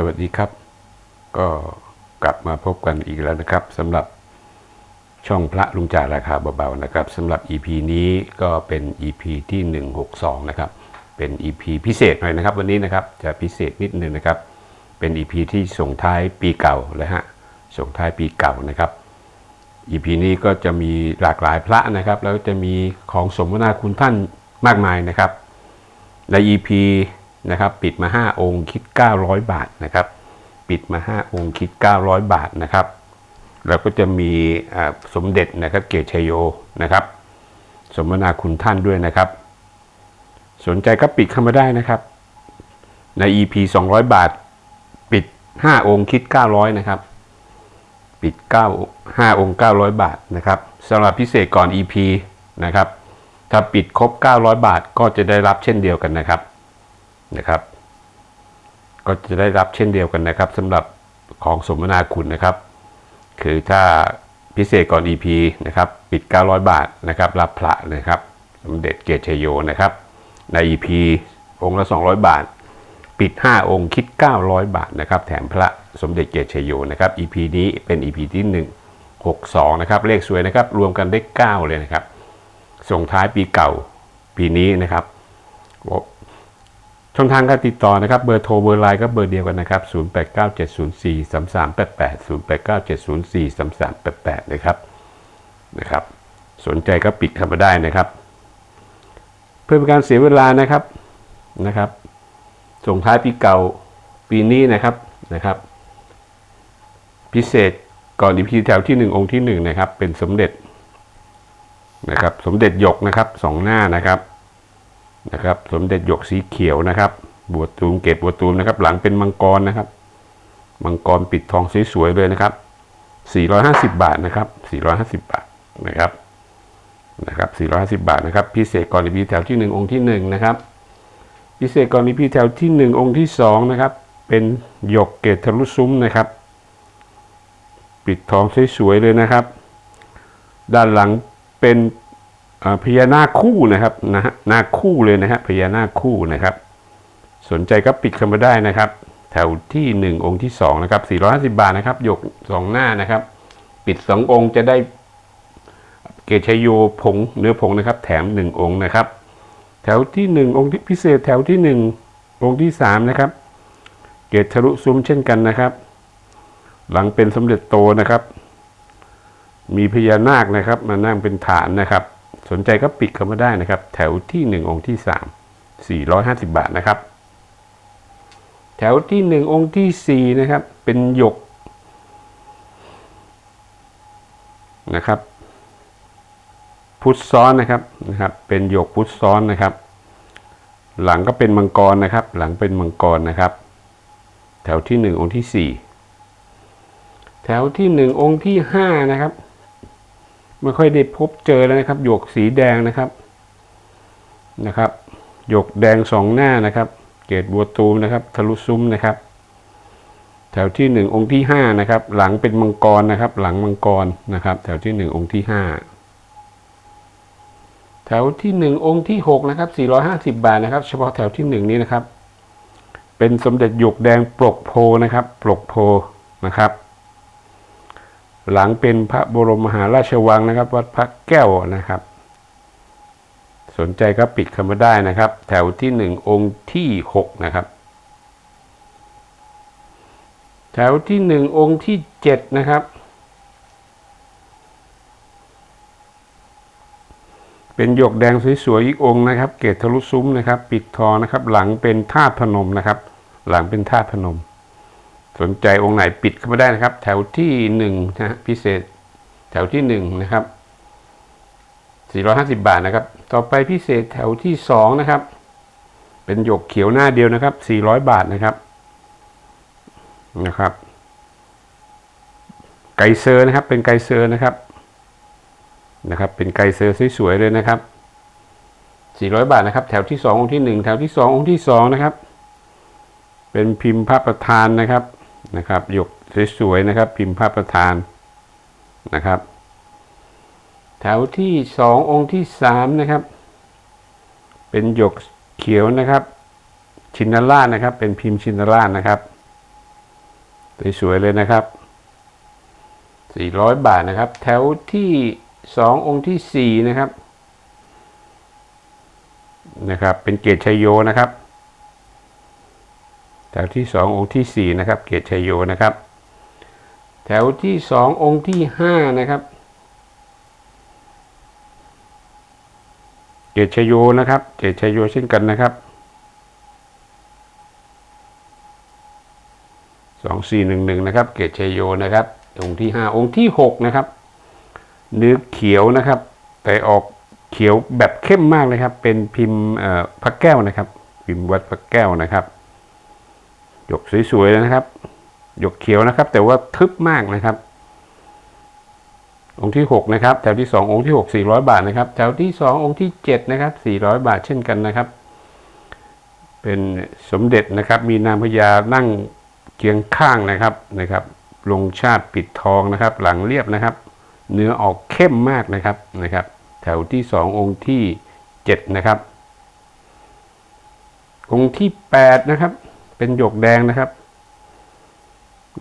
สวัสดีครับ ก็กลับมาพบกันอีกแล้วนะครับสำหรับช่องพระลุงจ่าราคาเบาๆนะครับสำหรับ EP นี้ก็เป็น EP ที่ 162 นะครับ เป็น EP พิเศษหน่อยนะครับ วันนี้นะครับจะพิเศษนิดนึงนะครับ เป็น EP ที่ส่งท้ายปีเก่าเลยฮะส่งท้ายปีเก่านะครับ EP นี้ก็จะมีหลากหลายพระนะครับ แล้วจะมีของสมนาคุณท่านมากมายนะครับใน EP นะครับ ปิดมา 5 องค์คิด 900 บาทนะครับ ปิดมา 5 องค์คิด 900 บาทนะครับแล้วก็จะมีสมเด็จนะครับเกตชัยโยนะครับ สมนาคุณท่านด้วยนะครับ สนใจก็ปิดเข้ามาได้นะครับ ใน EP 200 บาท ปิด 5 องค์คิด 900 นะครับ ปิด 9 5 องค์ 900 บาทนะครับสำหรับพิเศษก่อน EP นะครับถ้าปิดครบ 900 บาทก็จะได้รับเช่นเดียวกันนะครับ นะครับ ก็จะได้รับเช่นเดียวกันนะครับสำหรับของสมนาคุณนะครับ คือถ้าพิเศษก่อน EP นะครับปิด 900 บาทนะครับรับพระนะครับสมเด็จเกตชยโยนะครับ ใน EP องค์ละ 200 บาท ปิด 5 องค์คิด 900 บาทนะครับแถมพระสมเด็จเกตชยโยนะครับ EP นี้เป็น EP ที่ 1 62 นะครับเลขสวยนะครับรวมกันได้ 9 เลยนะครับส่งท้ายปีเก่าปีนี้นะครับ ช่องทางการติดต่อนะครับ เบอร์โทรเบอร์ไลน์ก็เบอร์เดียวกันนะครับ 0897043388 0897043388 นะครับ นะครับ สนใจก็ปิดเข้ามาได้นะครับ เพื่อเป็นการเสียเวลานะครับ นะครับ ส่งท้ายปีเก่าปีนี้นะครับ นะครับ พิเศษก่อนอีพีแถวที่หนึ่งองค์ที่หนึ่งนะครับ เป็นสมเด็จนะครับ สมเด็จหยกนะครับสองหน้านะครับ นะครับ สมเด็จหยกสีเขียวนะครับบัวตูมเกตบัวตูมนะครับ หลังเป็นมังกรนะครับ มังกรปิดทองสวยๆเลยนะครับ 450 บาทนะครับ 450 บาทนะครับนะครับ450 บาทนะครับ พิเศษก่อนอีพีแถวที่หนึ่งองค์ที่หนึ่งนะครับ พิเศษก่อนอีพีแถวที่หนึ่งองค์ที่สองนะครับ เป็นหยกเกตทะลุซุ้มนะครับ ปิดทองสวยๆเลยนะครับ ด้านหลังเป็น พญานาคคู่นะครับนะฮะนาคคู่เลยนะฮะพญานาคคู่นะครับ สนใจก็ปิดเข้ามาได้นะครับ แถวที่หนึ่งองค์ที่สองนะครับ450 บาทนะครับหยกสองหน้านะครับ ปิดสององค์จะได้เกชยโยผงเนื้อผงนะครับ แถมหนึ่งองค์นะครับ แถวที่หนึ่งองค์ที่พิเศษแถวที่หนึ่งองค์ที่สามนะครับ เกตทะลุซุ้มเช่นกันนะครับ หลังเป็นสมเด็จโตนะครับ มีพญานาคนะครับ มานั่งเป็นฐานนะครับ สนใจก็ปิดเข้ามาได้นะครับ แถวที่หนึ่งองค์ที่สามสี่ร้อยห้าสิบบาทนะครับ แถวที่หนึ่งองค์ที่สี่นะครับ เป็นหยกนะครับพุทธซ้อนนะครับนะครับ เป็นหยกพุทธซ้อนนะครับ หลังก็เป็นมังกรนะครับ หลังเป็นมังกรนะครับ แถวที่หนึ่งองค์ที่สี่แถวที่หนึ่งองค์ที่ห้านะครับ ไม่ค่อยได้พบเจอแล้วนะครับหยกสีแดงนะครับนะครับหยกแดงสองหน้านะครับ เกตบัวตูมนะครับ ทะลุซุ้มนะครับ แถวที่หนึ่งองค์ที่ห้านะครับ หลังเป็นมังกรนะครับ หลังมังกรนะครับ แถวที่หนึ่งองค์ที่ห้าแถวที่หนึ่งองค์ที่หกนะครับสี่ร้อยห้าสิบบาทนะครับ เฉพาะแถวที่หนึ่งนี้นะครับ เป็นสมเด็จหยกแดงปลกโพนะครับ ปลกโพนะครับ หลังเป็นพระบรมมหาราชวังนะครับ วัดพระแก้วนะครับ สนใจก็ปิดเข้ามาได้นะครับ แถวที่หนึ่งองค์ที่หกนะครับ แถวที่หนึ่งองค์ที่เจ็ดนะครับ เป็นหยกแดงสวยๆอีกองค์นะครับ เกตทะลุซุ้มนะครับ ปิดทอนะครับ หลังเป็นธาตุพนมนะครับ หลังเป็นธาตุพนม สนใจองค์ไหนปิดเข้ามาได้นะครับ แถวที่หนึ่งนะฮะพิเศษ แถวที่หนึ่งนะครับ450 บาทนะครับ ต่อไปพิเศษแถวที่สองนะครับ เป็นหยกเขียวหน้าเดียวนะครับ 400 บาทนะครับนะครับ ไกเซอร์นะครับ เป็นไกเซอร์นะครับนะครับ เป็นไกเซอร์สวยๆเลยนะครับ 400 บาทนะครับ แถวที่สององค์ที่หนึ่งแถวที่สององค์ที่สองนะครับ เป็นพิมพ์พระประธานนะครับ นะครับหยกสวยๆนะครับ พิมพ์พระประธานนะครับ แถวที่สององค์ที่สามนะครับ เป็นหยกเขียวนะครับ ชินราชนะครับ เป็นพิมพ์ชินราชนะครับสวยๆเลยนะครับ 400 บาทนะครับ แถวที่สององค์ที่สี่นะครับนะครับ เป็นเกตชัยโยนะครับ แถวที่สององค์ที่สี่นะครับ เกตชัยโยนะครับ แถวที่สององค์ที่ห้านะครับ เกตชัยโยนะครับ เกตชัยโยเช่นกันนะครับสองสี่หนึ่งหนึ่งนะครับ เกตชัยโยนะครับ องค์ที่ห้าองค์ที่หกนะครับ เนื้อเขียวนะครับ แต่ออกเขียวแบบเข้มมากเลยครับ เป็นพิมพ์พระแก้วนะครับ พิมพ์วัดพระแก้วนะครับ หยกสวยๆเลยนะครับ หยกเขียวนะครับ แต่ว่าทึบมากนะครับ องค์ที่หกนะครับ แถวที่สององค์ที่หกสี่ร้อยบาทนะครับ แถวที่สององค์ที่เจ็ดนะครับสี่ร้อยบาทเช่นกันนะครับ เป็นสมเด็จนะครับ มีนางพญานั่งเคียงข้างนะครับนะครับ ลงชาติปิดทองนะครับ หลังเรียบนะครับ เนื้อออกเข้มมากนะครับนะครับ แถวที่สององค์ที่เจ็ดนะครับ องค์ที่แปดนะครับ เป็นหยกแดงนะครับ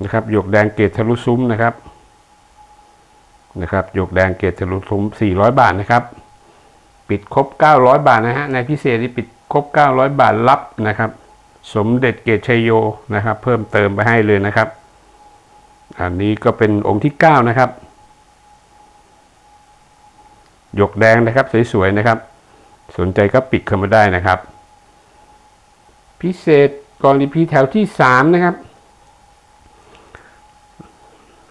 นะครับหยกแดงเกตทะลุซุ้มนะครับ นะครับหยกแดงเกตทะลุซุ้ม 400 บาทนะครับ ปิดครบ 900 บาทนะฮะในพิเศษที่ปิดครบ 900 บาทรับนะครับ สมเด็จเกตชัยโยนะครับ เพิ่มเติมไปให้เลยนะครับ อันนี้ก็เป็นองค์ที่ 9 นะครับหยกแดงนะครับสวยๆนะครับ สนใจก็ปิดเข้ามาได้นะครับ พิเศษ กรีพีแถวที่3นะครับ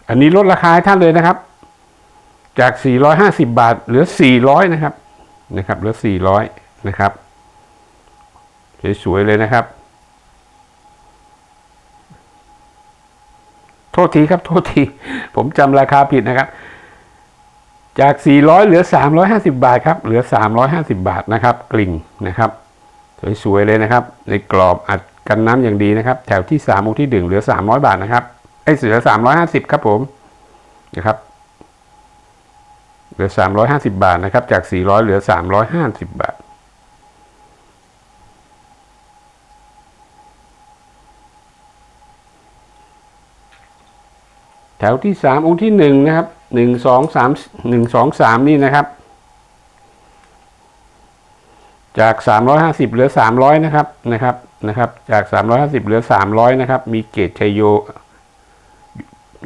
อันนี้ลดราคาให้ท่านเลยนะครับ จาก 450 บาท เหลือ 400 นะครับ นะครับ เหลือ 400 นะครับ สวยๆเลยนะครับ โทษทีครับ โทษที ผมจำราคาผิดนะครับ จาก 400 เหลือ 350 บาทครับ เหลือ 350 บาทนะครับ กลิ่งนะครับสวยๆเลยนะครับ ในกรอบอัด กันน้ำอย่างดีนะครับ แถวที่สามองค์ที่หนึ่งเหลือสามร้อยบาทนะครับไอ้เหลือสามร้อยห้าสิบครับผมนะครับเหลือสามร้อยห้าสิบาทนะครับ จากสี่ร้อยเหลือสามร้อยห้าสิบบาทแถวที่สามองค์ที่หนึ่งนะครับหนึ่งสองสามหนึ่งสองสามนี่นะครับ จากสามร้อยห้าสิบเหลือสามร้อยนะครับนะครับ นะครับ จาก 350 เหลือ 300 นะครับ มีเกตชัยโย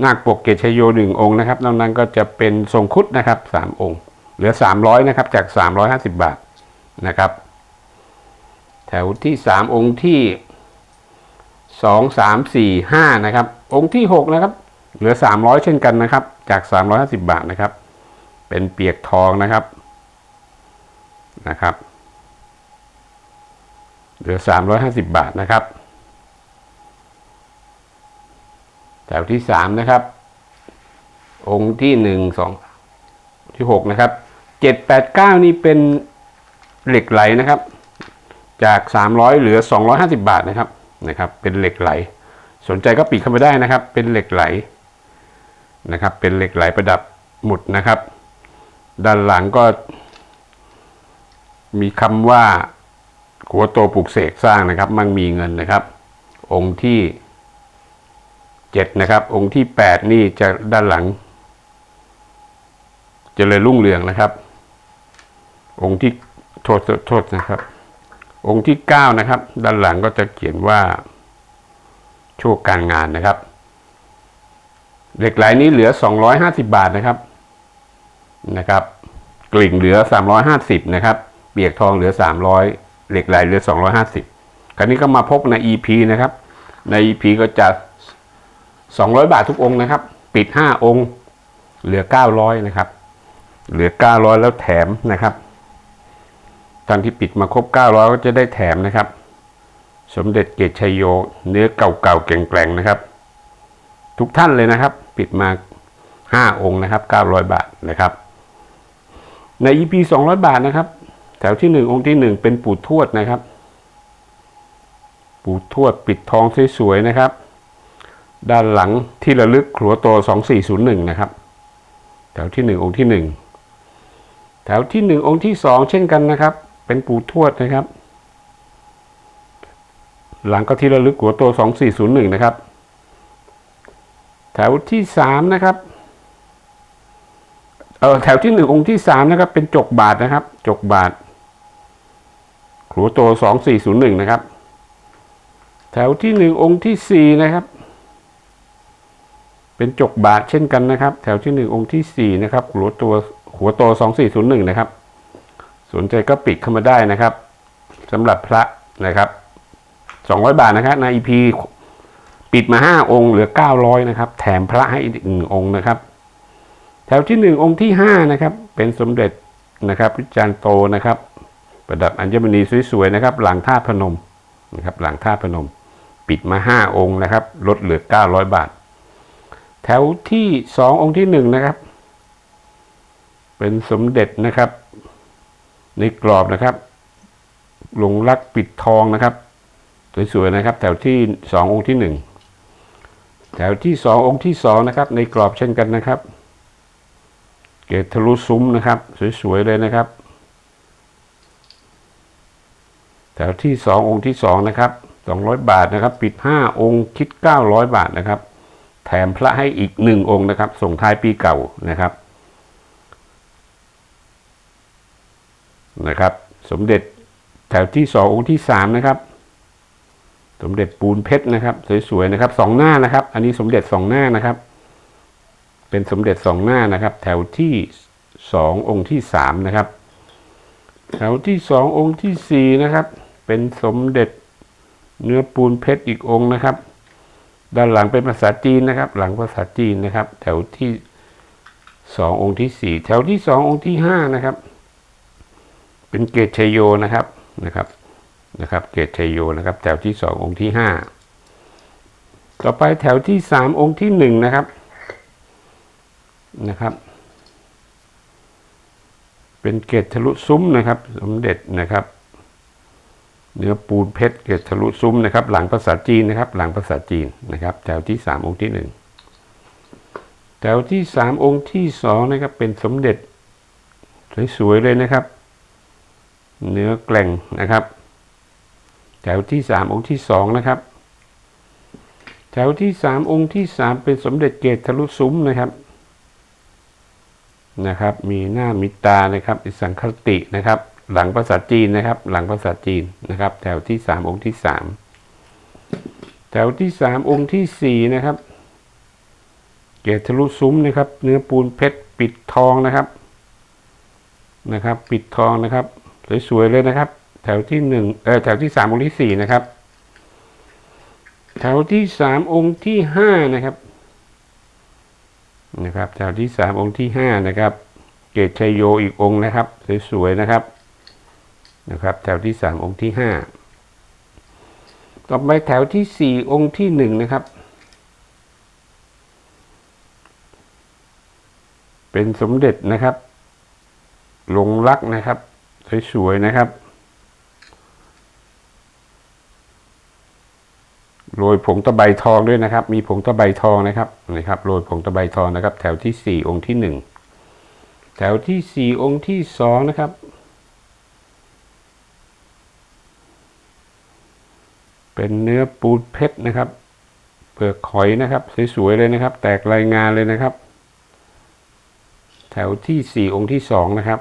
นาคปกเกตชัยโยหนึ่งองค์นะครับนอกนั้นก็จะเป็นทรงคุดนะครับสามองค์ เหลือ 300 นะครับ จาก 350 บาทนะครับ แถวที่ 3 องค์ที่ 2 3 4 5 นะครับ องค์ที่ 6 นะครับ เหลือ 300 เช่นกันนะครับ จาก 350 บาทนะครับ เป็นเปียกทองนะครับนะครับ เหลือ 350 บาทนะครับ แถวที่ 3 นะครับ องค์ที่ 1 2 ที่ 6 นะครับ 7 8 9 นี่เป็นเหล็กไหลนะครับ จาก 300 เหลือ 250 บาทนะครับนะครับ เป็นเหล็กไหล สนใจก็ปิดเข้าไปได้นะครับ เป็นเหล็กไหลนะครับ เป็นเหล็กไหลประดับหมุดนะครับ ด้านหลังก็มีคำว่า ขัวโตปลูกเสกสร้างนะครับ มั่งมีเงินนะครับ องค์ที่เจ็ดนะครับ องค์ที่แปดนี่จะด้านหลังเจริญรุ่งเรืองนะครับ องค์ที่โทษโทษนะครับ องค์ที่เก้านะครับ ด้านหลังก็จะเขียนว่า โชคการงานนะครับเหล็กไหลนี้เหลือ 250 บาทนะครับนะครับ กลิ่งเหลือ 350 นะครับ เปียกทองเหลือ 300 เหล็กไหลเหลือ 250 คราวนี้ก็มาพบใน EP นะครับ ใน EP ก็จะ 200 บาททุกองค์นะครับ ปิด 5 องค์ เหลือ 900 นะครับ เหลือ 900 แล้วแถมนะครับท่านที่ปิดมาครบ 900 ก็จะได้แถมนะครับ สมเด็จเกตชัยโย เนื้อเก่าๆแกร่งๆนะครับ ทุกท่านเลยนะครับ ปิดมา 5 องค์นะครับ 900 บาทนะครับ ใน EP 200 บาทนะครับ แถวที่1องค์ที่1เป็นปู่ทวดนะครับ ปู่ทวดปิดทองสวยๆนะครับ ด้านหลังที่ระลึกขัวโต2401นย์หนึ่งนะครับ แถวที่1องค์ที่1แถวที่1องค์ที่2เช่นกันนะครับ เป็นปู่ทวดนะครับ หลังก็ที่ระลึกขัวโต2401นย์หนึ่งนะครับ แถวที่สามนะครับเออแถวที่หนึ่งองค์ที่สามนะครับ เป็นจกบาทนะครับ จกบาท ครัวโตสองสี่ศูนย์หนึ่งนะครับ แถวที่หนึ่งองค์ที่สี่นะครับ เป็นจกบาทเช่นกันนะครับ แถวที่หนึ่งองค์ที่สี่นะครับหัวตัวหัวโตสองสี่ศูนย์หนึ่งนะครับ สนใจก็ปิดเข้ามาได้นะครับสำหรับพระนะครับสองร้อยบาทนะครับใน EP ปิดมาห้าองค์เหลือเก้าร้อยนะครับ แถมพระให้อีกหนึ่งองค์นะครับ แถวที่หนึ่งองค์ที่ห้านะครับ เป็นสมเด็จนะครับพิจารย์โตนะครับ ประดับอัญมณีสวยๆนะครับ หลังท่าตุพนมนะครับหลังท่าตุพนม ปิดมาห้าองค์นะครับ ลดเหลือเก้าร้อยบาท แถวที่สององค์ที่หนึ่งนะครับ เป็นสมเด็จนะครับ ในกรอบนะครับ หลงรักปิดทองนะครับ สวยๆนะครับ แถวที่สององค์ที่หนึ่งแถวที่สององค์ที่สองนะครับ ในกรอบเช่นกันนะครับ เกตทะลุซุ้มนะครับ สวยๆเลยนะครับ แถวที่สององค์ที่สองนะครับสองร้อยบาทนะครับ ปิดห้าองค์คิดเก้าร้อยบาทนะครับ แถมพระให้อีกหนึ่งองค์นะครับ ส่งท้ายปีเก่านะครับนะครับ สมเด็จแถวที่สององค์ที่สามนะครับ สมเด็จปูนเพชรนะครับ สวยๆนะครับสองหน้านะครับ อันนี้สมเด็จสองหน้านะครับ เป็นสมเด็จสองหน้านะครับ แถวที่สององค์ที่สามนะครับแถวที่สององค์ที่สี่นะครับ เป็นสมเด็จเนื้อปูนเพชรอีกองค์นะครับ ด้านหลังเป็นภาษาจีนนะครับ หลังภาษาจีนนะครับ แถวที่สององค์ที่สี่แถวที่สององค์ที่ห้านะครับ เป็นเกตชยโยนะครับนะครับนะครับ เกตชยโยนะครับ แถวที่สององค์ที่ห้าต่อไปแถวที่สามองค์ที่หนึ่งนะครับนะครับ เป็นเกตทะลุซุ้มนะครับ สมเด็จนะครับ เนื้อปูนเพชรเกตทะลุซุ้มนะครับ หลังภาษาจีนนะครับ หลังภาษาจีนนะครับ แถวที่สามองค์ที่หนึ่งแถวที่สามองค์ที่สองนะครับเป็นสมเด็จสวยๆเลยนะครับ เนื้อแกล่งนะครับ แถวที่สามองค์ที่สองนะครับ แถวที่สามองค์ที่สามเป็นสมเด็จเกตทะลุซุ้มนะครับนะครับ มีหน้ามีตานะครับอิสังคตินะครับ หลังภาษาจีนนะครับ หลังภาษาจีนนะครับ แถวที่สามองค์ที่สามแถวที่สามองค์ที่สี่นะครับ เกตทะลุซุ้มนะครับ เนื้อปูนเพชรปิดทองนะครับนะครับ ปิดทองนะครับสวยๆเลยนะครับ แถวที่หนึ่งเออแถวที่สามองค์ที่สี่นะครับ แถวที่สามองค์ที่ห้านะครับนะครับ แถวที่สามองค์ที่ห้านะครับ เกตชัยโยอีกองค์นะครับ สวยๆนะครับ นะครับ แถวที่สามองค์ที่ห้าต่อไปแถวที่สี่องค์ที่หนึ่งนะครับ เป็นสมเด็จนะครับหลงรักนะครับ สวยๆนะครับโรยผงตะไบทองด้วยนะครับ มีผงตะไบทองนะครับนะครับโรยผงตะไบทองนะครับ แถวที่สี่องค์ที่หนึ่งแถวที่สี่องค์ที่สองนะครับ เป็นเนื้อปูเพชรนะครับ เปลือกหอยนะครับสวยๆเลยนะครับ แตกรายงานเลยนะครับ แถวที่สี่องค์ที่สองนะครับ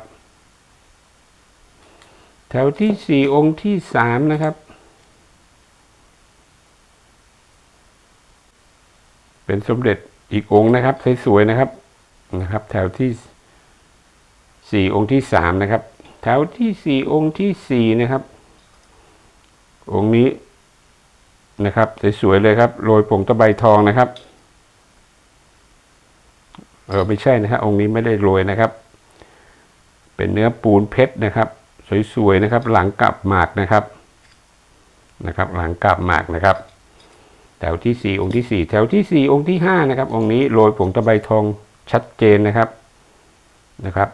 แถวที่สี่องค์ที่สามนะครับ เป็นสมเด็จอีกองค์นะครับสวยๆนะครับนะครับ แถวที่สี่องค์ที่สามนะครับ แถวที่สี่องค์ที่สี่นะครับ องค์นี้ นะครับสวยๆเลยครับโรยผงตะไบทองนะครับเออไม่ใช่นะครับองค์นี้ไม่ได้โรยนะครับ เป็นเนื้อปูนเพชรนะครับ สวยๆนะครับ หลังกลับหมากนะครับนะครับ หลังกลับหมากนะครับ แถวที่สี่องค์ที่สี่แถวที่สี่องค์ที่ห้านะครับ องค์นี้โรยผงตะไบทองชัดเจนนะครับนะครับ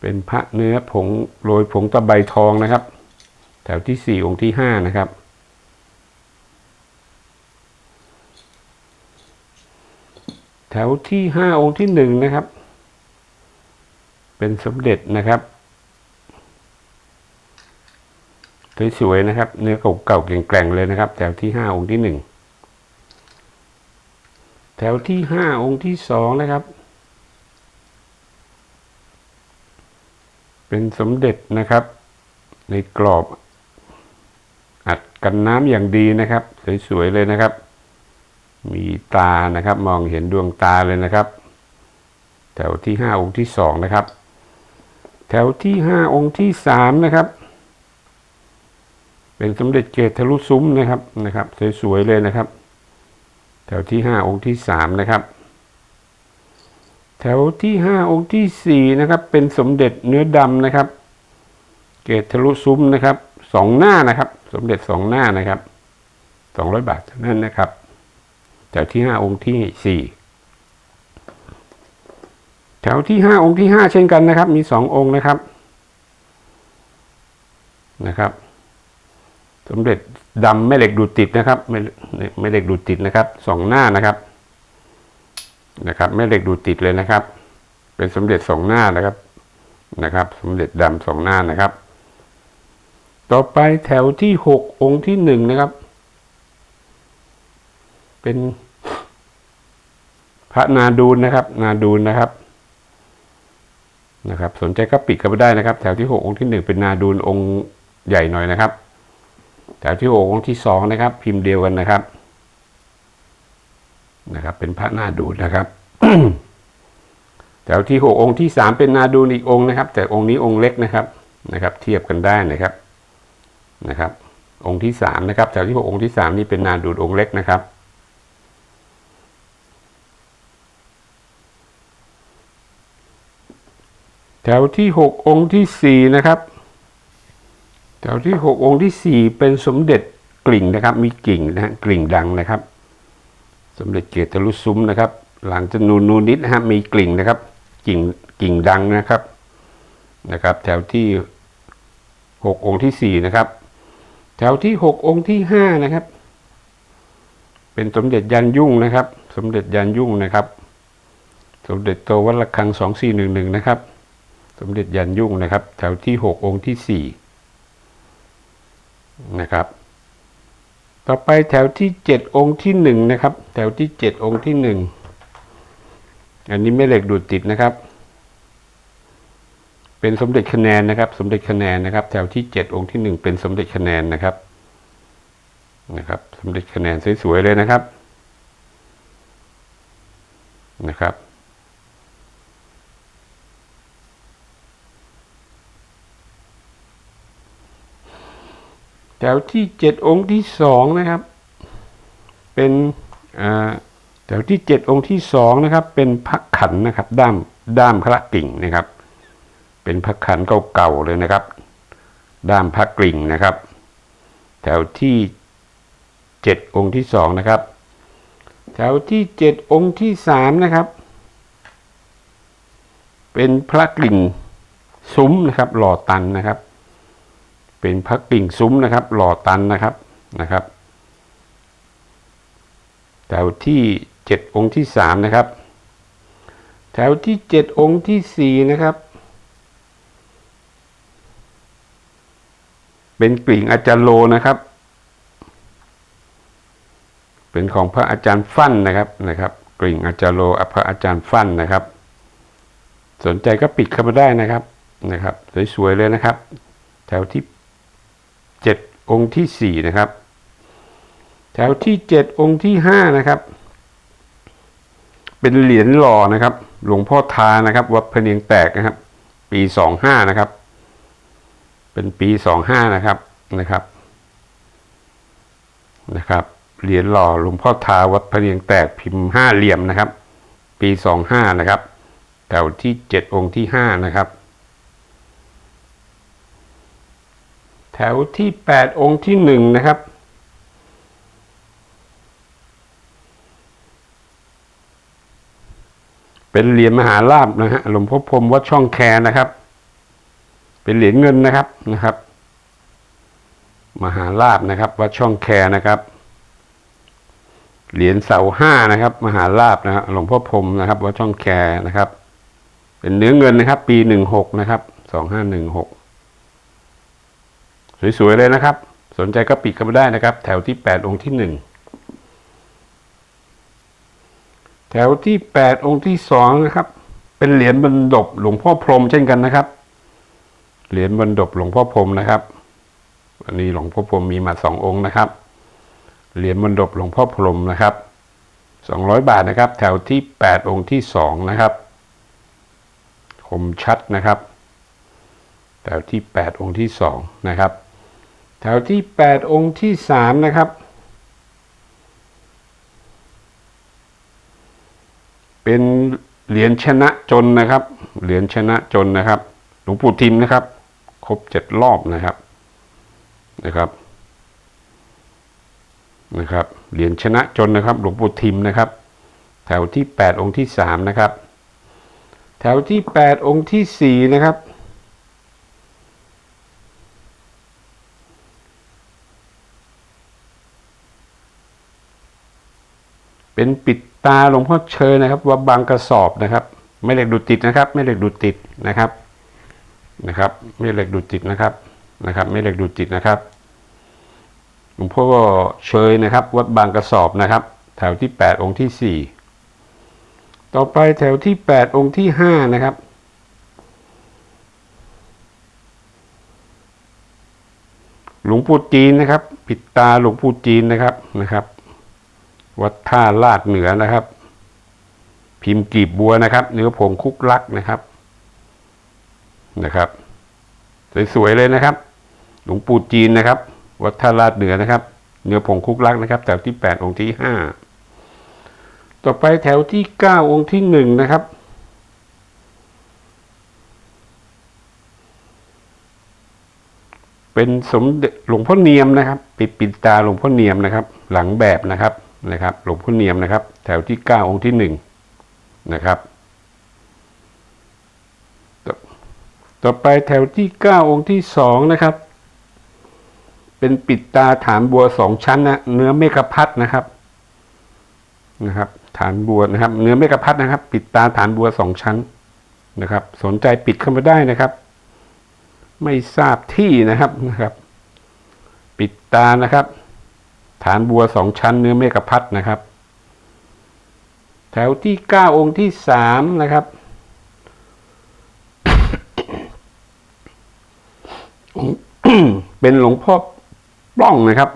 เป็นพระเนื้อผงโรยผงตะไบทองนะครับ แถวที่สี่องค์ที่ห้านะครับ แถวที่ห้าองค์ที่หนึ่งนะครับ เป็นสมเด็จนะครับ สวยๆนะครับ เนื้อเก่าๆแกร่งๆเลยนะครับ แถวที่ห้าองค์ที่หนึ่งแถวที่ห้าองค์ที่สองนะครับ เป็นสมเด็จนะครับในกรอบ กันน้ำอย่างดีนะครับ สวยๆเลยนะครับ มีตานะครับมองเห็นดวงตาเลยนะครับแถวที่ห้าองค์ที่สองนะครับ แถวที่ห้าองค์ที่สามนะครับ เป็นสมเด็จเกตทะลุซุ้มนะครับนะครับสวยๆเลยนะครับ แถวที่ห้าองค์ที่สามนะครับ แถวที่ห้าองค์ที่สี่นะครับ เป็นสมเด็จเนื้อดำนะครับ เกตทะลุซุ้มนะครับสองหน้านะครับ สมเด็จสองหน้านะครับสองร้อยบาทเท่านั้นนะครับแถวที่ห้าองค์ที่สี่แถวที่ห้าองค์ที่ห้าเช่นกันนะครับ มีสององค์นะครับนะครับ สมเด็จดำแม่เหล็กดูดติดนะครับไม่แม่เหล็กดูดติดนะครับสองหน้านะครับนะครับแม่เหล็กดูดติดเลยนะครับ เป็นสมเด็จสองหน้านะครับนะครับ สมเด็จดำสองหน้านะครับ ต่อไปแถวที่หกองค์ที่หนึ่งนะครับ เป็นพระนาดูนนะครับ นาดูนนะครับนะครับ สนใจก็ปิดกันไปได้นะครับ แถวที่หกองค์ที่หนึ่งเป็นนาดูนองค์ใหญ่หน่อยนะครับ แถวที่หกองค์ที่สองนะครับ พิมพ์เดียวกันนะครับ นะครับ เป็นพระนาดูนนะครับแถวที่หกองค์ที่สามเป็นนาดูนอีกองค์นะครับ แต่องค์นี้องค์เล็กนะครับนะครับ เทียบกันได้นะครับ นะครับ องค์ที่สามนะครับแถวที่หกองค์ที่สามนี่เป็นนาดูนองค์เล็กนะครับ แถวที่หกองค์ที่สี่นะครับ แถวที่หกองค์ที่สี่เป็นสมเด็จกลิ่งนะครับ มีกิ่งนะฮะกลิ่งดังนะครับ สมเด็จเกตทะลุซุ้มนะครับ หลังจะนูนนูนนิดนะฮะมีกลิ่งนะครับกิ่งกิ่งดังนะครับนะครับ แถวที่หกองค์ที่สี่นะครับ แถวที่หกองค์ที่ห้านะครับ เป็นสมเด็จยันยุ่งนะครับ สมเด็จยันยุ่งนะครับ สมเด็จโตวัดระฆังสองสี่หนึ่งหนึ่งนะครับ สมเด็จยันยุ่งนะครับ แถวที่หกองค์ที่สี่นะครับ ต่อไปแถวที่เจ็ดองค์ที่หนึ่งนะครับ แถวที่เจ็ดองค์ที่หนึ่งอันนี้แม่เหล็กดูดติดนะครับ เป็นสมเด็จคะแนนนะครับ สมเด็จคะแนนนะครับ แถวที่เจ็ดองค์ที่หนึ่งเป็นสมเด็จคะแนนนะครับนะครับ สมเด็จคะแนนสวยๆเลยนะครับนะครับแถวที่เจ็ดองค์ที่สองนะครับ เป็นแถวที่เจ็ดองค์ที่สองนะครับ เป็นพระขันนะครับ ด้ามด้ามพระกิ่งนะครับ เป็นพระขันเก่าๆเลยนะครับ ด้ามพระกิ่งนะครับ แถวที่เจ็ดองค์ที่สองนะครับ แถวที่เจ็ดองค์ที่สามนะครับ เป็นพระกลิ่งซุ้มนะครับ หล่อตันนะครับ เป็นพระกลิ่งซุ้มนะครับ หล่อตันนะครับนะครับ แถวที่เจ็ดองค์ที่สามนะครับ แถวที่เจ็ดองค์ที่สี่นะครับ เป็นกลิ่งอาจารย์โลนะครับ เป็นของพระอาจารย์ฟั่นนะครับนะครับ กลิ่งอาจารย์โลพระอาจารย์ฟั่นนะครับ สนใจก็ปิดเข้ามาได้นะครับนะครับ สวยๆเลยนะครับ แถวที่เจ็ดองค์ที่สี่นะครับ แถวที่เจ็ดองค์ที่ห้านะครับ เป็นเหรียญหล่อนะครับ หลวงพ่อทานะครับ วัดพเนียงแตกนะครับ ปีสองห้านะครับ เป็นปีสองห้านะครับนะครับนะครับเหรียญหล่อหลวงพ่อทาวัดพระเนียงแตกพิมพ์ห้าเหลี่ยมนะครับ ปีสองห้านะครับแถวที่เจ็ดองค์ที่ห้านะครับ แถวที่แปดองค์ที่หนึ่งนะครับเป็นเหรียญมหาลาบนะฮะหลวงพ่อพรมวัดช่องแคนะครับ เป็นเหรียญเงินนะครับนะครับ มหาลาบนะครับ วัดช่องแคนะครับ เหรียญเสาห้านะครับ มหาลาบนะหลวงพ่อพรมนะครับ วัดช่องแคนะครับ เป็นเนื้อเงินนะครับ ปีหนึ่งหกนะครับสองห้าหนึ่งหกสวยๆเลยนะครับ สนใจก็ปิดกันมาได้นะครับ แถวที่แปดองค์ที่หนึ่งแถวที่แปดองค์ที่สองนะครับ เป็นเหรียญบรรดบหลวงพ่อพรมเช่นกันนะครับ เหรียญบรรดบหลวงพ่อพรมนะครับ อันนี้หลวงพ่อพรมมีมาสององค์นะครับ เหรียญบรรดบหลวงพ่อพรมนะครับสองร้อยบาทนะครับ แถวที่แปดองค์ที่สองนะครับคมชัดนะครับแถวที่แปดองค์ที่สองนะครับ แถวที่แปดองค์ที่สามนะครับ เป็นเหรียญชนะจนนะครับ เหรียญชนะจนนะครับ หลวงปู่ทิมนะครับ ครบเจ็ดรอบนะครับนะครับนะครับเหรียญชนะจนนะครับ หลวงปู่ทิมนะครับ แถวที่แปดองค์ที่สามนะครับ แถวที่แปดองค์ที่สี่นะครับ เป็นปิดตาหลวงพ่อเชยนะครับ ว่าบางกระสอบนะครับ ไม่เหล็กดูดติดนะครับ ไม่เหล็กดูดติดนะครับ นะครับไม่เหล็กดูดติดนะครับนะครับไม่เหล็กดูดติดนะครับหลวงพ่อเชยนะครับ วัดบางกระสอบนะครับ แถวที่แปดองค์ที่สี่ต่อไปแถวที่แปดองค์ที่ห้านะครับหลวงปู่จีนนะครับ ปิดตาหลวงปู่จีนนะครับนะครับ วัดท่าลาดเหนือนะครับ พิมพ์กีบบัวนะครับ เนื้อผงคุกลักนะครับ นะครับสวยๆเลยนะครับ หลวงปู่จีนนะครับ วัดท่าลาดเหนือนะครับเนื้อผงคุกลักนะครับ แถวที่แปดองค์ที่ห้าต่อไปแถวที่เก้าองค์ที่หนึ่งนะครับ เป็นสมเด็จหลวงพ่อเนียมนะครับ ปิดปิดตาหลวงพ่อเนียมนะครับ หลังแบบนะครับนะครับ หลวงพ่อเนียมนะครับ แถวที่เก้าองค์ที่หนึ่งนะครับต่อ ต่อไปแถวที่เก้าองค์ที่สองนะครับ เป็นปิดตาฐานบัวสองชั้นนะเนื้อเมฆพัดนะครับนะครับ ฐานบัวนะครับ เนื้อเมฆพัดนะครับ ปิดตาฐานบัวสองชั้นนะครับ สนใจปิดเข้ามาได้นะครับ ไม่ทราบที่นะครับนะครับ ปิดตานะครับ ฐานบัวสองชั้น เนื้อเมฆพัดนะครับ แถวที่เก้าองค์ที่สามนะครับ เป็นหลวงพ่อป้องนะครับ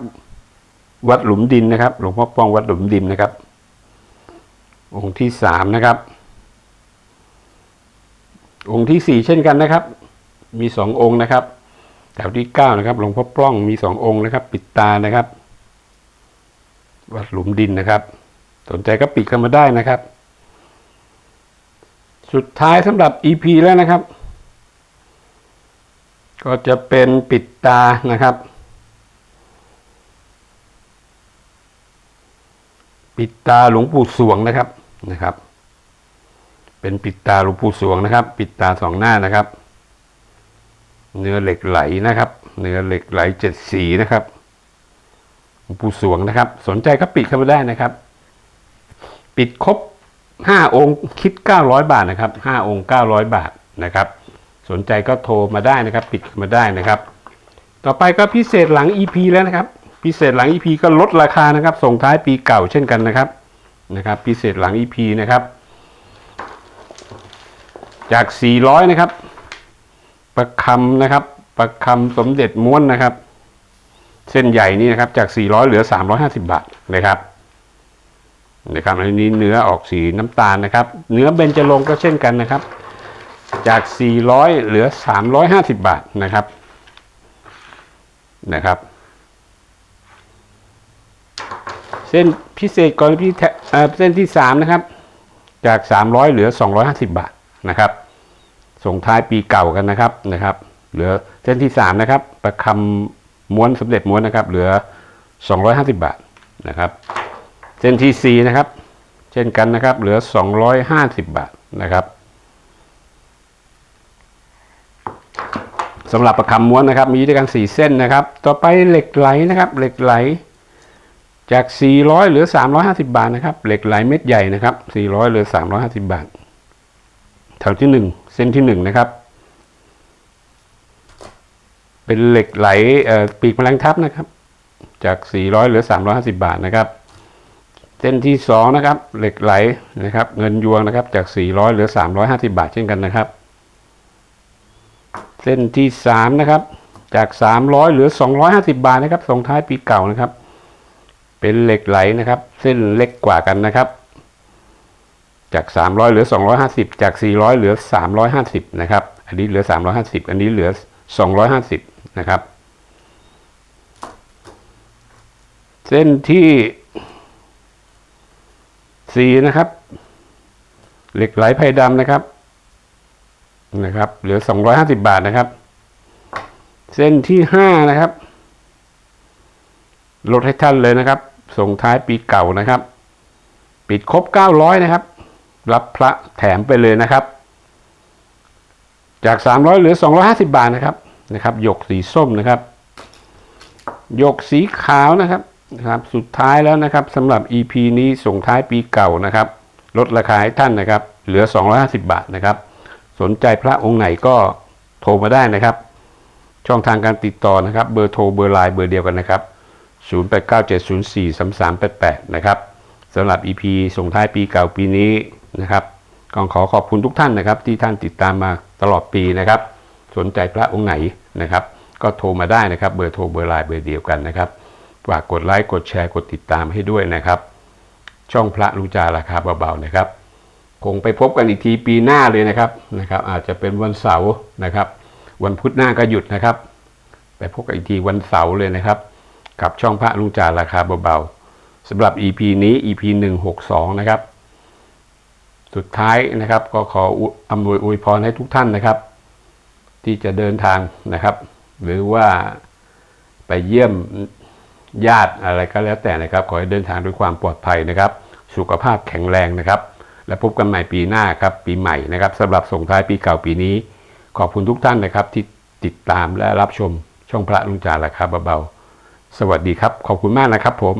วัดหลุมดินนะครับ หลวงพ่อป้องวัดหลุมดินนะครับ องค์ที่สามนะครับ องค์ที่สี่เช่นกันนะครับ มีสององค์นะครับแถวที่เก้านะครับ หลวงพ่อป้องมีสององค์นะครับ ปิดตานะครับ วัดหลุมดินนะครับ สนใจก็ปิดเข้ามาได้นะครับ สุดท้ายสำหรับ EP แล้วนะครับ ก็จะเป็นปิดตานะครับ ปิดตาหลวงปู่สวงนะครับนะครับ เป็นปิดตาหลวงปู่สวงนะครับ ปิดตาสองหน้านะครับ เนื้อเหล็กไหลนะครับ เนื้อเหล็กไหลเจ็ดสีนะครับหลวงปู่สวงนะครับ สนใจก็ปิดเข้ามาได้นะครับ ปิดครบห้าองค์คิดเก้าร้อยบาทนะครับห้าองค์เก้าร้อยบาทนะครับ สนใจก็โทรมาได้นะครับปิดมาได้นะครับ ต่อไปก็พิเศษหลัง EP แล้วนะครับ พิเศษหลัง EP ก็ลดราคานะครับ ส่งท้ายปีเก่าเช่นกันนะครับนะครับ พิเศษหลัง EP นะครับ จาก 400 นะครับประคำนะครับประคำสมเด็จม้วนนะครับ เส้นใหญ่นี่นะครับ จาก 400 เหลือ 350 บาทนะครับนะครับอันนี้เนื้อออกสีน้ำตาลนะครับ เนื้อเบญจรงก็เช่นกันนะครับ จาก 400 เหลือ 350 บาทนะครับนะครับ เส้นพิเศษกรณีแทเอ่อเส้นที่ 3 นะครับ จาก 300 เหลือ 250 บาทนะครับส่งท้ายปีเก่ากันนะครับนะครับ เหลือเส้นที่ 3 นะครับ ประคำม้วนสำเร็จม้วนนะครับ เหลือ 250 บาทนะครับ เส้นที่ 4 นะครับ เช่นกันนะครับ เหลือ 250 บาทนะครับ สำหรับประคำม้วนนะครับ มีด้วยกัน 4 เส้นนะครับ ต่อไปเหล็กไหลนะครับ เหล็กไหล จาก 400 เหลือ 350 บาทนะครับ เหล็กไหลเม็ดใหญ่นะครับ 400 เหลือ 350 บาท แถวที่ 1 เส้นที่ 1 นะครับ เป็นเหล็กไหลปีกแมลงทับนะครับ จาก 400 เหลือ 350 บาทนะครับ เส้นที่สองนะครับ เหล็กไหลนะครับ เงินยวงนะครับ จาก 400 เหลือ 350 บาท เช่นกันนะครับ เส้นที่สามนะครับ จาก300เหลือ250บาทนะครับส่งท้ายปีเก่านะครับ เป็นเหล็กไหลนะครับ เส้นเล็กกว่ากันนะครับ จาก300เหลือ250จาก400เหลือ350นะครับ อันนี้เหลือ350อันนี้เหลือ250นะครับ เส้นที่4นะครับ เหล็กไหลไพดำนะครับ นะครับ เหลือ250บาทนะครับ เส้นที่5นะครับ ลดให้ท่านเลยนะครับ ส่งท้ายปีเก่านะครับ ปิดครบ900นะครับ รับพระแถมไปเลยนะครับ จาก300เหลือ250บาทนะครับนะครับหยกสีส้มนะครับหยกสีขาวนะครับนะครับ สุดท้ายแล้วนะครับสำหรับ EP นี้ส่งท้ายปีเก่านะครับ ลดราคาให้ท่านนะครับ เหลือ 250 บาทนะครับ สนใจพระองค์ไหนก็โทรมาได้นะครับ ช่องทางการติดต่อนะครับ เบอร์โทรเบอร์ไลน์เบอร์เดียวกันนะครับ 0897043388 นะครับสำหรับ EP ส่งท้ายปีเก่าปีนี้นะครับก็ขอขอบคุณทุกท่านนะครับ ที่ท่านติดตามมาตลอดปีนะครับ สนใจพระองค์ไหนนะครับ ก็โทรมาได้นะครับ เบอร์โทรเบอร์ไลน์เบอร์เดียวกันนะครับฝากกดไลค์กดแชร์กดติดตามให้ด้วยนะครับ ช่องพระลุงจาราคาเบาๆนะครับ คงไปพบกันอีกทีปีหน้าเลยนะครับนะครับ อาจจะเป็นวันเสาร์นะครับ วันพุธหน้าก็หยุดนะครับ ไปพบกันอีกทีวันเสาร์เลยนะครับ กับช่องพระลุงจ่าราคาเบาๆสำหรับ EP นี้ EP 162 นะครับ สุดท้ายนะครับก็ขออำนวยอวยพรให้ทุกท่านนะครับ ที่จะเดินทางนะครับ หรือว่าไปเยี่ยมญาติอะไรก็แล้วแต่นะครับ ขอให้เดินทางด้วยความปลอดภัยนะครับ สุขภาพแข็งแรงนะครับ และพบกันใหม่ปีหน้าครับปีใหม่นะครับสำหรับส่งท้ายปีเก่าปีนี้ ขอบคุณทุกท่านนะครับที่ติดตามและรับชมช่องพระลุงจาราคาเบาๆสวัสดีครับ ขอบคุณมากนะครับผม